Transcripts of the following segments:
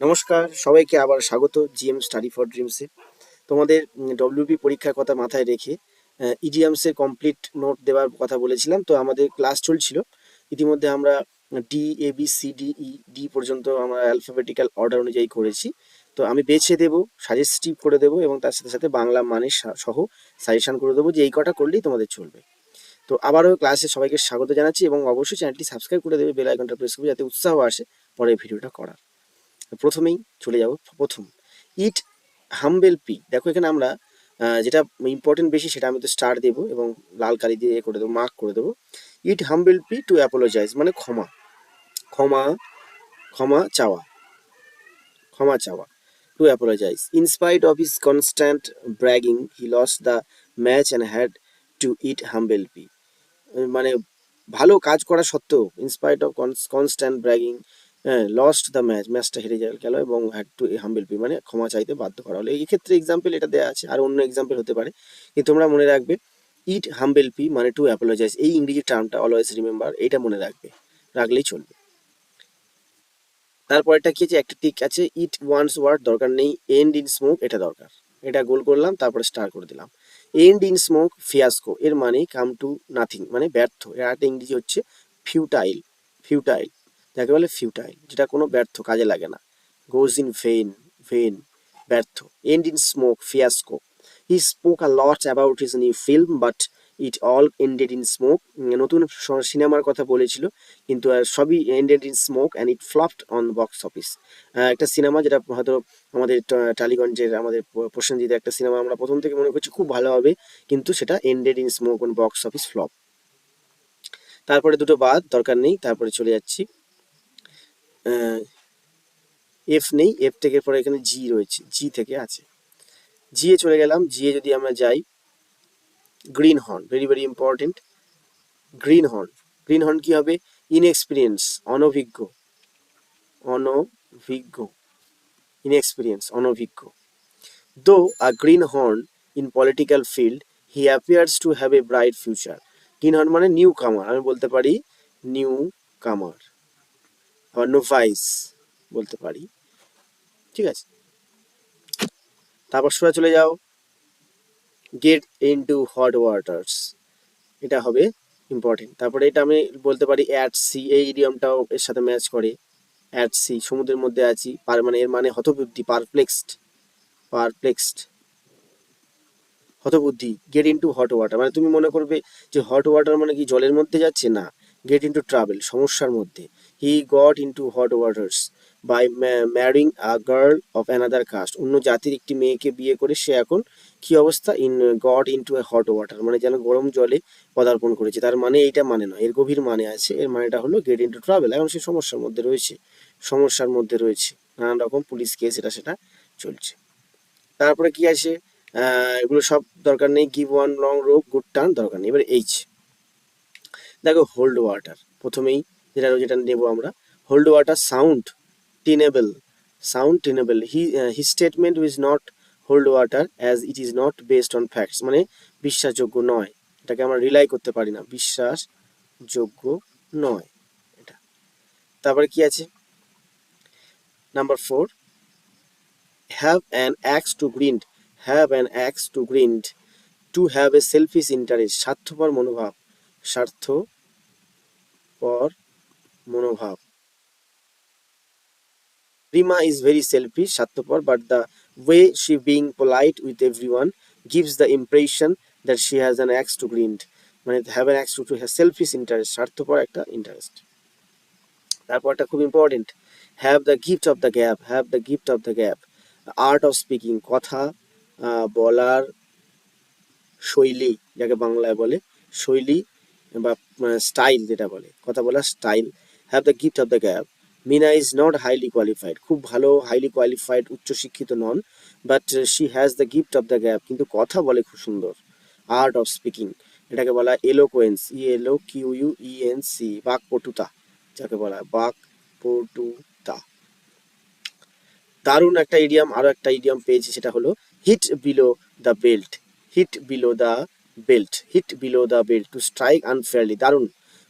নমস্কার, সবাইকে আবার স্বাগত জিএম স্টাডি ফর ড্রিমসে। তোমাদের ডব্লিউপি পরীক্ষার কথা মাথায় রেখে ইডিয়ামসের কমপ্লিট নোট দেওয়ার কথা বলেছিলাম। তো আমাদের ক্লাস চলছিল। ইতিমধ্যে আমরা D A B C D E D পর্যন্ত আমরা অ্যালফাবেটিক্যাল অর্ডার অনুযায়ী করেছি। তো আমি বেছে দেব সাজেস্টিভ করে দেবো এবং তার সাথে সাথে বাংলা মানে সহ সাজেশন করে দেবো যে এই কটা করলেই তোমাদের চলবে। তো আবারও ক্লাসে সবাইকে স্বাগত জানাচ্ছি এবং অবশ্যই চ্যানেলটি সাবস্ক্রাইব করে দেবে বেল আইকনটা প্রেস করবে যাতে উৎসাহ আসে পরে ভিডিওটা করার। প্রথমেই চলে যাব প্রথম। ইট হাম্বেল পি দেখো এখানে আমরা যেটা ইম্পর্টেন্ট বেশি সেটা আমি তো স্টার দেবো এবং লাল কালি দিয়ে এ করে দেবো মার্ক করে দেবো। Eat humble pie to apologise মানে ক্ষমা। ক্ষমা ক্ষমা চাওয়া। ক্ষমা চাওয়া। To apologise in spite of his constant bragging he lost the match and had to eat humble pie মানে ভালো কাজ করা সত্ত্বেও in spite of constant bragging হ্যাঁ লস্ট দ্য ম্যাচ ম্যাচটা হেরে গেল এবং হ্যাড টু হাম্বেল পি মানে ক্ষমা চাইতে বাধ্য করা হলো। এই ক্ষেত্রে এক্সাম্পল এটা দেওয়া আছে আর অন্য এক্সাম্পল হতে পারে। কিন্তু তোমরা মনে রাখবে ইট হাম্বেল পি মানে টু অ্যাপোলোজাইজ এই ইংরেজি টার্মটা অলওয়েজ রিমেম্বার এটা মনে রাখবে, রাখলেই চলবে। তারপরটা কি আছে? একটা টিক আছে ইট ওয়ান্স ওয়ার্ড দরকার নেই এন্ড ইন স্মোক এটা দরকার। এটা গোল করলাম, তারপরে স্টার করে দিলাম। এন্ড ইন স্মোক ফিয়াস্কো এর মানে কাম টু নাথিং মানে ব্যর্থ। এর একটা ইংরেজি হচ্ছে ফিউটাইল ফিউটাইল যাকে বলে ফিউটাইল যেটা কোনো ব্যর্থ কাজে লাগে না। গোজ ইন ভেন ভেন ব্যর্থ end in smoke fiasco he spoke a lot about his new film but it all ended in smoke নতুন সিনেমার কথা বলেছিল, কিন্তু সবই ended in smoke and it flopped on box office একটা সিনেমা যেটা হয়তো আমাদের টালিগঞ্জের আমাদের প- একটা সিনেমা আমরা প্রথম থেকে মনে করছি খুব ভালো হবে, কিন্তু সেটা ended in smoke on box office flop তারপরে দুটো বাদ, দরকার নেই, তারপরে চলে যাচ্ছি। এফ নেই এফ থেকে পরে এখানে জি রয়েছে জি থেকে আছে। জি এ চলে গেলাম জি এ যদি আমরা যাই greenhorn very very important greenhorn greenhorn কি হবে? ইনএক্সপিরিয়েন্স অনভিজ্ঞ। অনভিজ্ঞ। ইনএক্সপিরিয়েন্স অনভিজ্ঞ। Though a greenhorn in political field he appears to have a bright future greenhorn মানে নিউ কামার আমি বলতে পারি নিউ কামার আবার নোভাইস বলতে পারি। ঠিক আছে? তারপর সোজা চলে যাও। গেট ইনটু হট ওয়াটার্স এটা হবে ইম্পর্টেন্ট তারপরে এটা আমি বলতে পারি অ্যাট সি এই ইডিয়মটাও এর সাথে ম্যাচ করে। অ্যাট সি সমুদ্রের মধ্যে আছি। পার মানে এর মানে হতবুদ্ধি পারপ্লেক্সড পারপ্লেক্সড হতবুদ্ধি। গেট ইনটু হট ওয়াটার মানে তুমি মনে করবে যে হট ওয়াটার মানে কি জলের মধ্যে যাচ্ছে? না। গেট ইনটু ট্রাভেল সমস্যার মধ্যে। He got into hot waters by marrying a girl of another caste অন্য জাতির একটি মেয়েকে বিয়ে করে সে এখন কি অবস্থা? In got into a hot water মানে যেন গরম জলে পদার্পণ করেছে। তার মানে এইটা মানে নয়, এর গভীর মানে আছে। এর মানেটা হলো গেট ইনটু ট্রাভেল এখন সে সমস্যার মধ্যে রয়েছে। সমস্যার মধ্যে রয়েছে। নানান রকম পুলিশ কেস, এটা সেটা চলছে। তারপরে কি আছে? এগুলো সব দরকার নেই give one long rope good turn দরকার নেই। এবার এইচ দেখো হোল্ড ওয়াটার প্রথমেই যেটা যেটা নেব আমরা। Hold water sound tenable sound tenable he he statement was not hold water as it is not based on facts মানে বিশ্বাসযোগ্য নয়। এটাকে আমরা রিলাই করতে পারি না, বিশ্বাসযোগ্য নয় এটা। তারপরে কি আছে? Number four have an axe to grind have an axe to grind to have a selfish interest স্বার্থপর মনোভাব। স্বার্থপর মনোভাব Rima is very selfish, স্বার্থপর, but the way she being polite with everyone gives the impression that she has an axe to grind. মানে an axe to, to have selfish interest, স্বার্থপর একটা interest তারপরটা খুব important have the gift of the gab have the gift of the gab art of speaking কথা বলার শৈলী যাকে বাংলায় বলে শৈলী বা স্টাইল যেটা বলে, কথা বলার style have the gift of the gab Meena is not highly qualified খুব ভালো হাইলি কোয়ালিফাইড উচ্চশিক্ষিত নন but she has the gift of the gab কিন্তু কথা বলে খুব সুন্দর আর্ট অফ স্পিকিং এটাকে বলা eloquence E L O Q U E N C বাক পটুতা যাকে বলা বাক পটুতা দারুণ একটা ইডিয়াম আরও একটা ইডিয়াম পেয়েছি, সেটা হলো hit below the belt hit below the belt hit below the belt to strike unfairly দারুণ।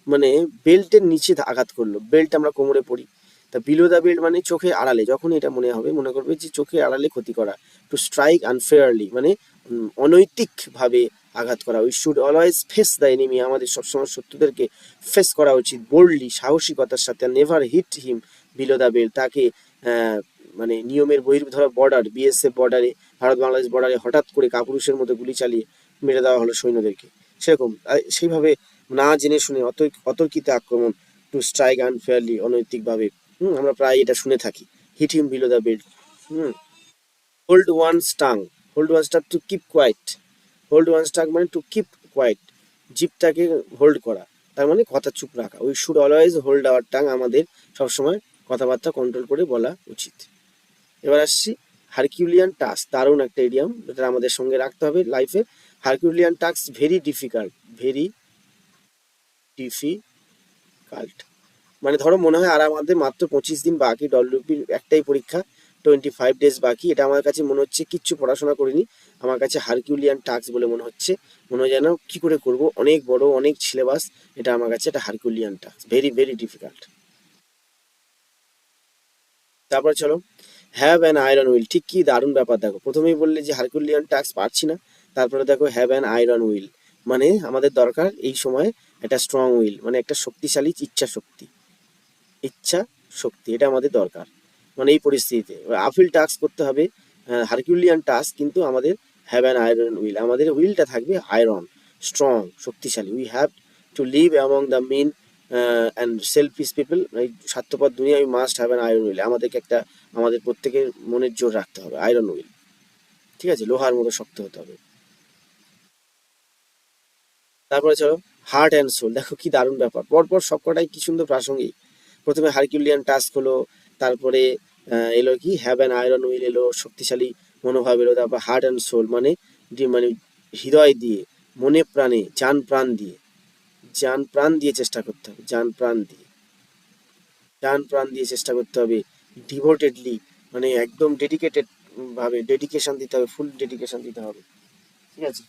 মানে বেল্টের নিচে আঘাত করল বেল্ট আমরা কোমরে পড়ি। তা বিলো দ্য বেল্ট মানে চোখে আড়ালে যখন এটা মনে হবে, মনে করবে যে চোখে আড়ালে ক্ষতি করা। টু স্ট্রাইক আনফেয়ারলি মানে অনৈতিকভাবে আঘাত করা। We should always face the enemy আমাদের সবসময় শত্রুদেরকে ফেস করা উচিত বোল্ডলি সাহসিকতার সাথে never hit him below the belt তাকে মানে নিয়মের বহির্ভূত বর্ডার বিএসএফ বর্ডারে ভারত বাংলাদেশ বর্ডারে হঠাৎ করে কাপুরুষের মতো গুলি চালিয়ে মেরে দেওয়া হলো সৈন্যদেরকে। সেরকম সেইভাবে না জেনে শুনে অত অতর্কিত আক্রমণ টু স্ট্রাইক আনফেয়ারলি অনৈতিকভাবে, হুম, আমরা প্রায় এটা শুনে থাকি। Hit him below the belt hmm. Hold one stung hold one stung to keep quiet hold one stung মানে টু কিপ কোয়াইট জিপটাকে হোল্ড করা, তার মানে কথা চুপ রাখা। We should always hold hour tongue আমাদের সবসময় কথাবার্তা কন্ট্রোল করে বলা উচিত। এবার আসছি হারকিউলিয়ান টাস্ক দারুণ একটা এডিয়াম যেটা আমাদের সঙ্গে রাখতে হবে লাইফে herculean task very difficult very difficult মানে ধরো মনে হয় আর আমাদের মাত্র পঁচিশ দিন বাকি ডব্লিউপির একটাই পরীক্ষা টোয়েন্টি ফাইভ ডেজ বাকি। এটা আমার কাছে মনে হচ্ছে কিচ্ছু পড়াশোনা করিনি। আমার কাছে হারকিউলিয়ান টাস্ক বলে মনে হচ্ছে। মনে হয় যেন কি করে করব? অনেক বড়, অনেক সিলেবাস এটা আমার কাছে একটা herculean task very very difficult তারপর চলো হ্যাভ অ্যান আয়রন উইল ঠিক কি দারুণ ব্যাপার দেখো। প্রথমেই বললে যে হারকিউলিয়ান টাস্ক পারছি না। তারপরে দেখো হ্যাভ অ্যান আয়রন উইল মানে আমাদের দরকার এই সময় একটা স্ট্রং উইল মানে একটা শক্তিশালী ইচ্ছা শক্তি ইচ্ছা শক্তি, এটা আমাদের দরকার মানে এই পরিস্থিতিতে। আফিল টাস্ক করতে হবে হারকিউলিয়ান টাস্ক কিন্তু আমাদের হ্যাভ অ্যান আয়রন উইল আমাদের উইলটা থাকবে আয়রন স্ট্রং শক্তিশালী। We have to live among the men and selfish people এই স্বার্থপর দুনিয়া we must have an iron will আমাদেরকে একটা, আমাদের প্রত্যেকের মনের জোর রাখতে হবে আয়রন উইল ঠিক আছে? লোহার মতো শক্ত হতে হবে। তারপরে চলো হার্ট অ্যান্ড সোল দেখো কি দারুণ ব্যাপার। পরপর সবকটাই কি সুন্দর প্রাসঙ্গিক। প্রথমে হারকিউলিয়ান টাস্ক হলো, তারপরে এলো কি হ্যাভ অ্যান আয়রন উইল এলো, শক্তিশালী মনোভাব এলো, তারপর হার্ট অ্যান্ড সোল মানে মানে হৃদয় দিয়ে, মনে প্রাণে যান প্রাণ দিয়ে। যান প্রাণ দিয়ে চেষ্টা করতে হবে যান প্রাণ দিয়ে। যান প্রাণ দিয়ে চেষ্টা করতে হবে ডিভোটেডলি মানে একদম ডেডিকেটেড ভাবে ডেডিকেশন দিতে হবে ফুল ডেডিকেশন দিতে হবে। ঠিক আছে?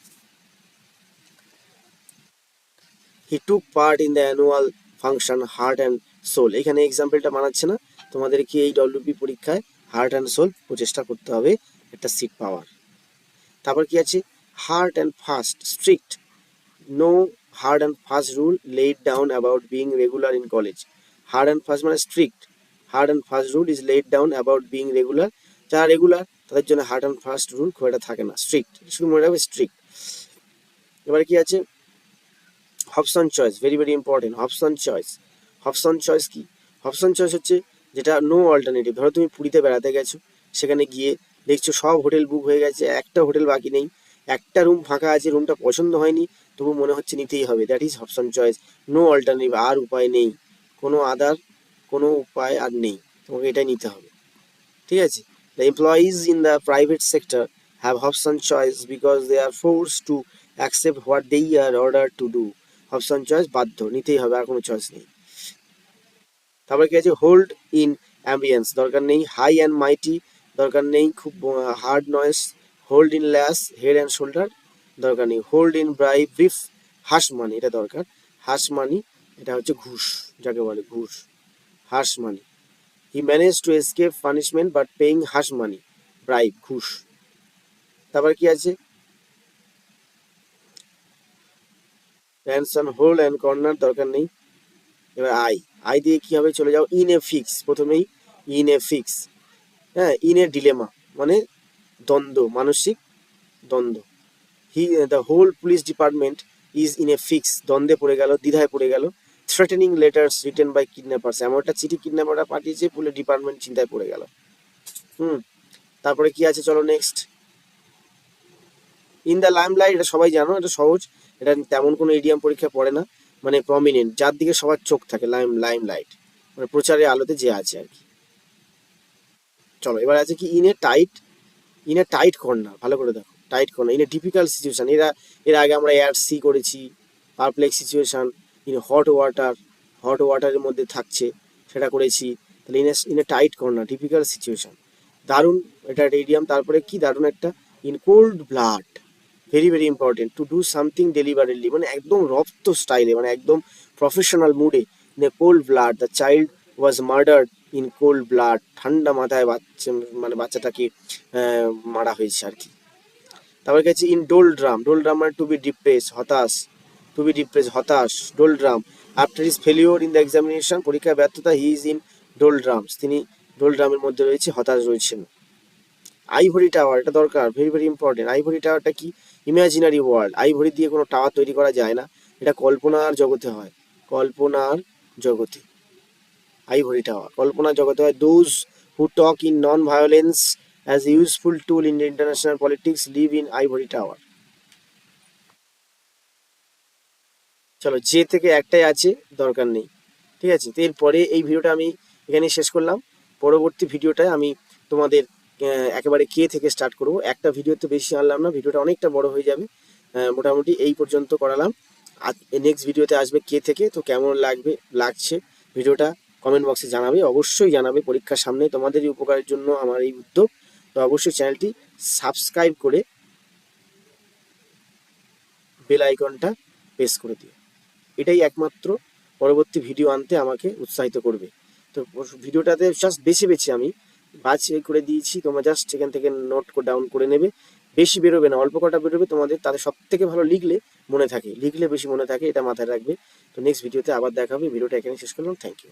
He took part in the annual function heart and soul এখানে এক্সাম্পলটা বানাচ্ছে না। তোমাদেরকে এই ডব্লিউপি পরীক্ষায় হার্ট অ্যান্ড সোল প্রচেষ্টা করতে হবে। একটা সিট পাওয়ার তারপর কি আছে? Hard and fast strict no hard and fast rule laid down about being regular in college hard and fast মানে strict hard and fast rule is laid down about being regular যারা regular তাদের জন্য hard and fast rule খুব একটা থাকে না। Strict শুধু মনে রাখবে স্ট্রিক্ট এবারে কি আছে? Hobson choice very very important Hobson choice Hobson choice কি? হবসন চয়েস হচ্ছে যেটা নো অল্টারনেটিভ ধরো তুমি পুরীতে বেড়াতে গেছো, সেখানে গিয়ে দেখছ সব হোটেল বুক হয়ে গেছে, একটা হোটেল বাকি নেই, একটা রুম ফাঁকা আছে রুমটা পছন্দ হয়নি, তবু মনে হচ্ছে নিতেই হবে। That is option choice no alternative আর উপায় নেই। কোনো আদার কোনো উপায় আর নেই। তোমাকে এটাই নিতে হবে। ঠিক আছে? The employees in the private sector have option choice because they are force to accept what they are order to do option choice বাধ্য, নিতেই হবে, আর কোনো চয়েস নেই। তারপরে কি আছে? হোল্ড ইন অ্যাম্বিয়েন্স দরকার নেই। হাই অ্যান্ড মাইটি দরকার নেই। খুব হার্ড নয়েস হোল্ড ইন ল্যাস হেড অ্যান্ড শোল্ডার দরকার নেই। হোল্ড ইন ব্রাই ব্রিফ হাস মানি এটা দরকার। হাস মানি এটা হচ্ছে ঘুষ, যাকে বলে ঘুষ। Hush money he manage to escape punishment but paying hush money bribe ঘুষ। তারপর কি আছে? র্যানসন হোল অ্যান্ড কর্নার দরকার নেই। এবার আই আই দিয়ে কি হবে চলে যাও ইন এ ফিক্স প্রথমেই ইন এ ফিক্স হ্যাঁ ইন এ ডিলেমা মানে দ্বন্দ্ব, মানসিক দ্বন্দ্ব। He the whole police department is in a fix দ্বন্দ্বে পড়ে গেল, দ্বিধায় পড়ে গেল। Threatening letters written by kidnappers এমন একটা চিঠি কিডন্যাপাররা পাঠিয়েছে পুলিশ ডিপার্টমেন্ট চিন্তায় পড়ে গেল। হুম, তারপরে কি আছে, চলো নেক্সট ইন দ্য লাইমলাইট এটা সবাই জানো, এটা সহজ। এটা তেমন কোনো ইডিয়াম পরীক্ষা পড়ে না। মানে প্রমিনেন্ট যার দিকে সবার চোখ থাকে লাইম লাইম লাইট মানে প্রচারের আলোতে যে আছে আর কি। চলো, এবার আছে কি in a tight in a tight corner ভালো করে দেখো tight corner in a difficult situation এরা, এর আগে আমরা এয়ার সি করেছি perplex situation in hot water hot ওয়াটারের মধ্যে থাকছে, সেটা করেছি। তাহলে in a in a tight corner difficult situation দারুণ, এটা রেডিয়াম তারপরে কি, দারুণ একটা in cold blood very very important to do something ডেলিভারেলি মানে একদম রপ্ত স্টাইলে মানে একদম প্রফেশনাল মুডে in cold blood the child was murdered in cold blood ঠান্ডা মাথায় বাচ্চা মানে বাচ্চাটাকে মারা হয়েছে আর কি। তারপরে গেছে in doldrum dole drum মানে টু বি ডিপ্রেস হতাশ টু বি ডিপ্রেস হতাশ doldrums after is failure in the examination পরীক্ষায় ব্যর্থতা he is in doldrums তিনি ডোল ড্রামের মধ্যে রয়েছে, হতাশ রয়েছেন। আইভরি টাওয়ার এটা দরকার ভেরি ভেরি ইম্পর্টেন্ট আইভরি টাওয়ারটা কি? ইমাজিনারি ওয়ার্ল্ড আইভরি দিয়ে কোনো টাওয়ার তৈরি করা যায় না। এটা কল্পনার জগতে হয়, কল্পনার জগতে। আইভরি টাওয়ার কল্পনার জগতে হয়। Those who talk in non violence as useful tool in international politics live in ivory tower চলো, যে থেকে একটাই আছে, দরকার নেই। ঠিক আছে? তো এরপরে এই ভিডিওটা আমি এখানে শেষ করলাম। পরবর্তী ভিডিওটায় আমি তোমাদের একেবারে কে থেকে স্টার্ট করব? একটা ভিডিওতে বেশি আনলাম না, ভিডিওটা অনেকটা বড় হয়ে যাবে। মোটামুটি এই পর্যন্ত করালাম। আর নেক্সট ভিডিওতে আসবে কে থেকে, তো কেমন লাগবে, লাগছে ভিডিওটা কমেন্ট বক্সে জানাবে, অবশ্যই জানাবে পরীক্ষার সামনে। তোমাদেরই উপকারের জন্য আমার এই উদ্যোগ। তো অবশ্যই চ্যানেলটি সাবস্ক্রাইব করে বেল আইকনটা প্রেস করে দিও। এটাই একমাত্র পরবর্তী ভিডিও আনতে আমাকে উৎসাহিত করবে। তো ভিডিওটাতে জাস্ট বেছে বেছে আমি বাছে করে দিয়েছি, তোমরা জাস্ট এখান থেকে নোট ডাউন করে নেবে। বেশি বেরোবে না, অল্প কটা বেরোবে, তোমাদের তাদের সব থেকে ভালো লিখলে মনে থাকে। লিখলে বেশি মনে থাকে, এটা মাথায় রাখবে। তো নেক্সট ভিডিওতে আবার দেখাবে ভিডিওটা এখানে শেষ করলাম থ্যাংক ইউ